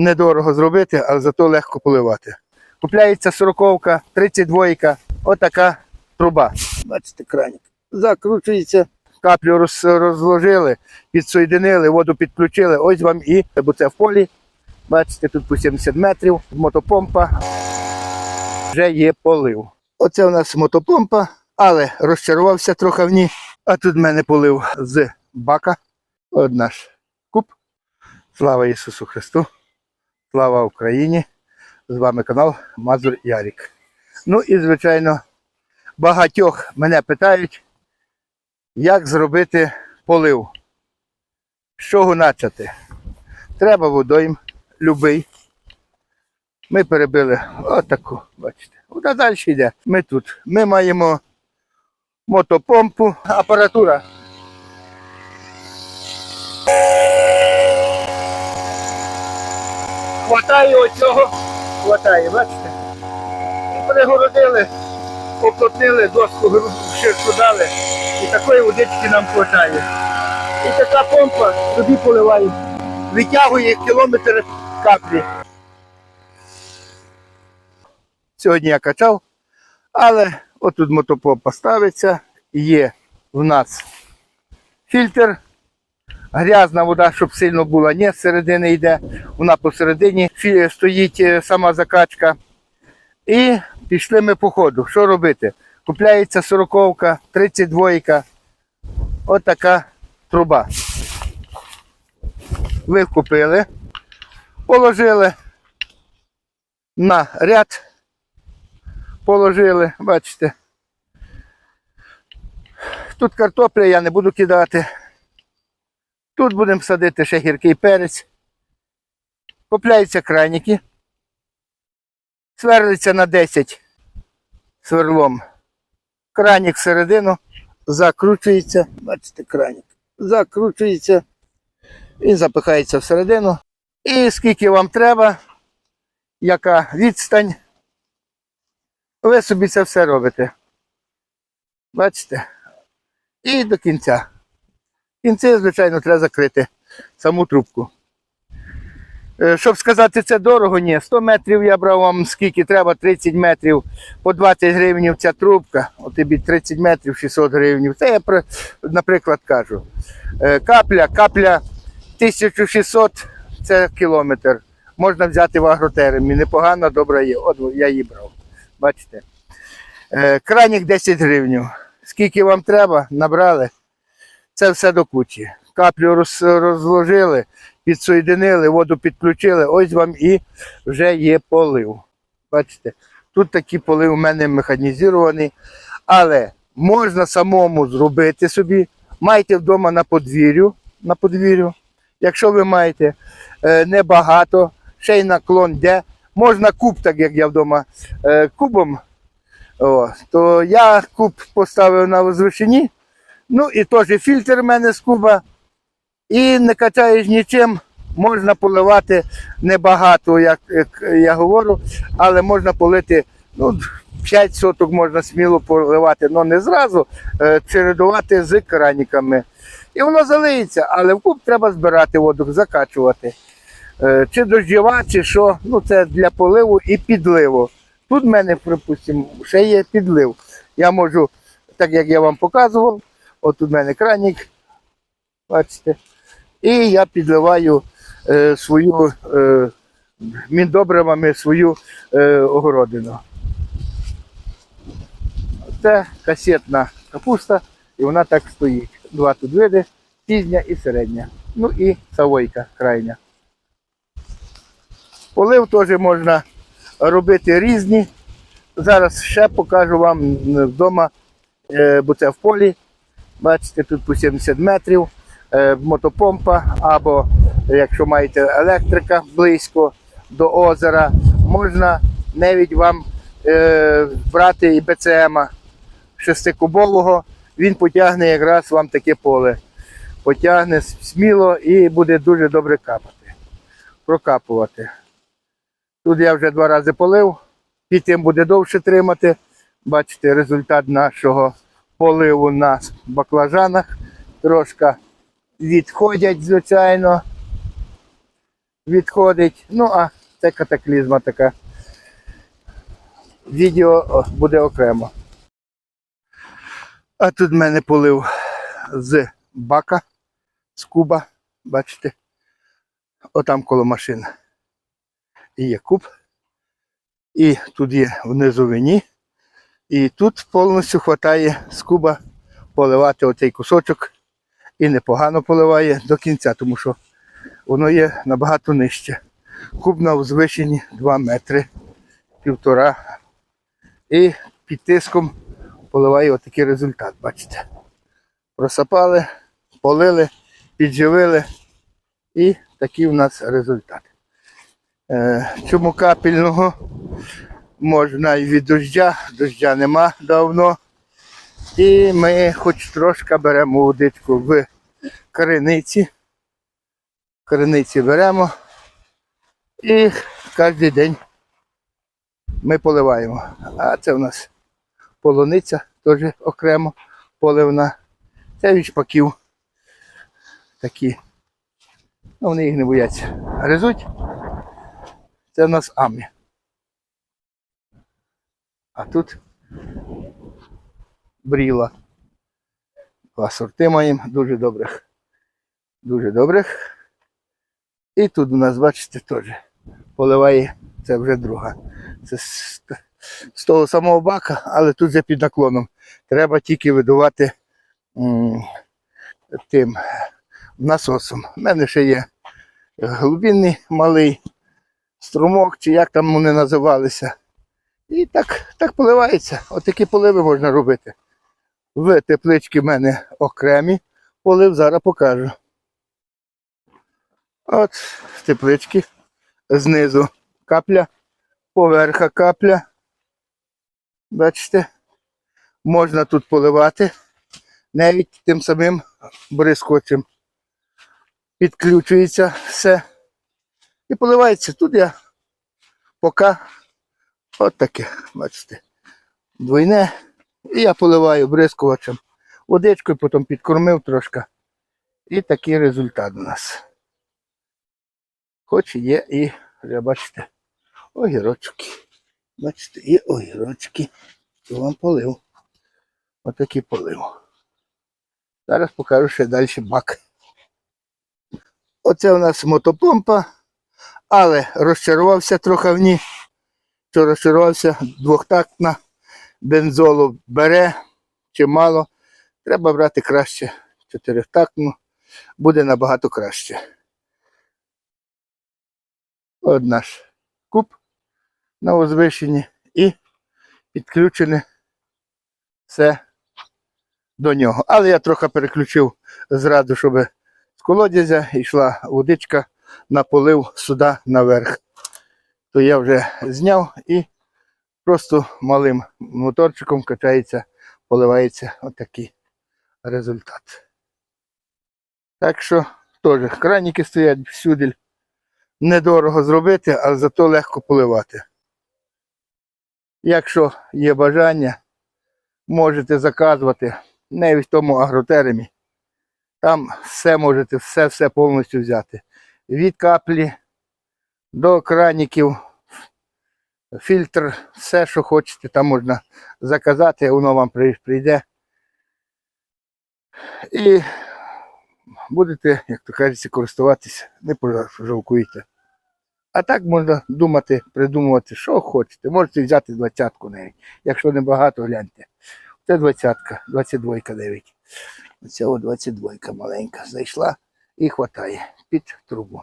недорого зробити, але зато легко поливати. Купляється сороковка, 32, отака труба. Бачите, краник. Закручується, каплю роз, розложили, підсоєдинили, воду підключили. Ось вам і, бо це в полі. Бачите, тут по 70 метрів, мотопомпа. Вже є полив. Оце у нас мотопомпа, але розчарувався трохи в ній. А тут в мене полив з бака. От наш куб. Слава Ісусу Христу! Слава Україні! З вами канал Мазур Ярік. Ну і, звичайно, багатьох мене питають, як зробити полив. З чого почати? Треба водойм, любий. Ми перебили отаку, бачите. Вода далі йде. Ми тут. Ми маємо мотопомпу, апаратура. Хватає оцього, хватає, бачите? І перегородили, оплотнили, доску ширку дали. І такої водички нам хватає. І така помпа собі поливає, витягує кілометр каплі. Сьогодні я качав, але отут мотопомпа ставиться, є в нас фільтр. Грязна вода, щоб сильно була, ні, з середини йде, вона посередині стоїть е, сама закачка. І пішли ми по ходу. Що робити? Купляється сороковка, 32, отака труба. Ви купили, положили на ряд, положили, бачите. Тут картопля я не буду кидати. Тут будемо садити ще гіркий перець. Купляються краніки. Сверлиться на 10 сверлом. Кранік всередину закручується. Бачите, кранік. Закручується і запихається всередину. І скільки вам треба, яка відстань, ви собі це все робите. Бачите? І до кінця. Кінці, звичайно, треба закрити саму трубку. Е, Щоб сказати, це дорого, ні. 100 метрів я брав вам скільки треба, 30 метрів, по 20 гривень ця трубка, от тобі 30 метрів 600 гривень. Це я, наприклад, кажу. Е, Капля, капля 1600 це кілометр. Можна взяти в агротермі. Непогана, добра є. От я її брав. Бачите. Е, Кранік 10 гривень. Скільки вам треба, набрали це все до кучі. Каплю роз, розложили, підсоєдинили, воду підключили, ось вам і вже є полив. Бачите, тут такий полив у мене механізований, але можна самому зробити собі. Майте вдома на подвір'ю, на подвір'ю. Якщо ви маєте е, небагато, ще й наклон де, можна куб, так як я вдома е, кубом, о, то я куб поставив на возвишині. Ну і теж фільтр в мене з куба. І не качаєш нічим, можна поливати небагато, як, як я говорю, але можна полити ну, 5 соток можна сміло поливати, але не зразу, е, чередувати з краніками. І воно залиється, але в куб треба збирати воду, закачувати. Е, Чи дощова, чи що, ну це для поливу і підливу. Тут в мене, припустимо, ще є підлив. Я можу, так як я вам показував, От в мене кранік, бачите. І я підливаю е, свою е, міндобривами свою е, огородину. Це касетна капуста, і вона так стоїть. Два тут види, пізня і середня. Ну і савойка крайня. Полив теж можна робити різні. Зараз ще покажу вам вдома, е, бо це в полі. Бачите, тут по 70 метрів е, мотопомпа, або якщо маєте електрика близько до озера, можна навіть вам е, брати і БЦМ шестикубового, він потягне якраз вам таке поле. Потягне сміло і буде дуже добре капати, прокапувати. Тут я вже два рази полив, під тим буде довше тримати. Бачите, результат нашого поливу на баклажанах. Трошки відходять, звичайно. відходить. Ну, а це катаклізма така. Відео буде окремо. А тут в мене полив з бака, з куба, бачите, отам коло машини. І є куб. І тут є внизу вині. І тут повністю вистачає з куба поливати оцей кусочок. І непогано поливає до кінця, тому що воно є набагато нижче. Куб на узвищенні 2 метри, півтора. І під тиском поливає отакий результат, бачите. Просапали, полили, підживили. І такий у нас результат. Е, Чому капельного? Можна і від дождя, дождя нема давно. І ми хоч трошки беремо водичку в криниці. Криниці беремо і кожен день ми поливаємо. А це у нас полуниця теж окремо поливна. Це від шпаків такі. Ну, вони їх не бояться. Гризуть. Це у нас амі. А тут бріла. Два сорти маємо дуже добрих. Дуже добрих. І тут у нас, бачите, теж поливає, це вже друга. Це з, з того самого бака, але тут вже під наклоном. Треба тільки видувати м, тим насосом. У мене ще є глибинний малий струмок, чи як там вони називалися. І так, так поливається. Отакі поливи можна робити. В тепличці в мене окремі полив, зараз покажу. От теплички знизу капля, поверха капля. Бачите, можна тут поливати навіть тим самим бризкочем. Підключується все і поливається. Тут я поки От таке, бачите. Двойне. І я поливаю бризкувачем водичкою, потім підкормив трошки. І такий результат у нас. Хоч є і, вже бачите, огірочки. Бачите, і огірочки. І вам полив. Отакий полив. Зараз покажу ще далі бак. Оце у нас мотопомпа, але розчарувався трохи в ній що розчарувався, двохтактна бензолу бере чимало. Треба брати краще чотирьохтактну, буде набагато краще. От наш куб на узвищенні і підключене все до нього. Але я трохи переключив зразу, щоб з колодязя йшла водичка на полив сюди наверх то я вже зняв і просто малим моторчиком качається, поливається отакий результат. Так що теж краніки стоять всюди. Недорого зробити, але зато легко поливати. Якщо є бажання, можете заказувати навіть в тому агротеремі. Там все можете, все-все повністю взяти. Від каплі до краніків, фільтр, все, що хочете, там можна заказати, воно вам прийде. І будете, як то кажеться, користуватися, не пожалкуєте. А так можна думати, придумувати, що хочете. Можете взяти двадцятку навіть. Якщо не багато, гляньте. Це двадцятка, 22 навіть. Оця о 22 маленька зайшла і хватає під трубу.